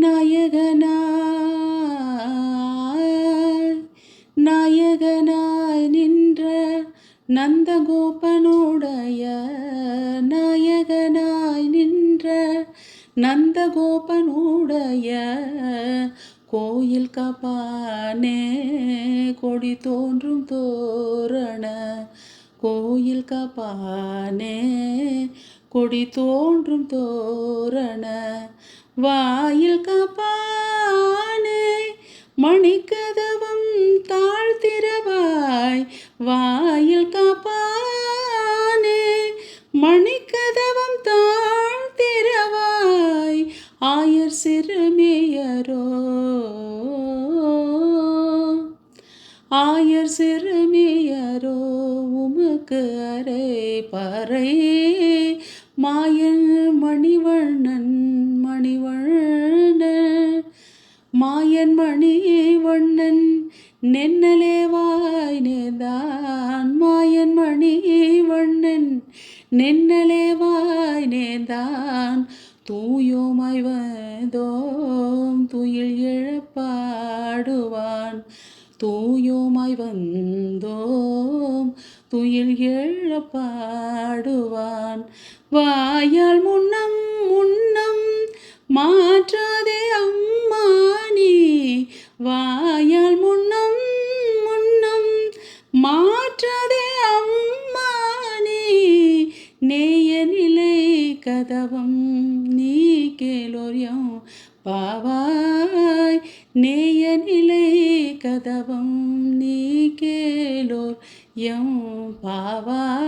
நாயகனாய் நாயகனாய் நின்ற நந்தகோபனுடைய நாயகனாய் நின்ற நந்தகோபனுடைய கோயில் கபானே கொடி தோன்றும் தோரண கோயில் கபானே கொடி தோன்றும் தோரண வாயில் காப்பானே மணிக்கதவம் தாழ்த்திரவாய் வாயில் காப்பானே மணிக்கதவம் தாழ்த்திரவாய் ஆயர் சிறுமியரோ ஆயர் சிறுமியரோ உமக்கு அரை பறை. மாயன் மணிவண்ணன் மணிவண்ணன் மாயன் மணி வண்ணன் நென்னலேவாய் நேர்ந்தான். மாயன் மணி வண்ணன் நென்னலேவாய் நேர்ந்தான். தூயோமாய் வந்தோம் துயில் எழப்பாடுவான். தூயோமாய் வந்தோம் துயில் எழப்பாடுவான். வாயால் முன்னம் முன்னம் மாற்ற வாயால் முன்னம் முன்னம் மாற்றதே அம்மானே. நேய நிலை கதவம் நீ கேளோரியம் பாவாய் நேய நிலை கதவம் நீ கேளோர் எம் பாவாய்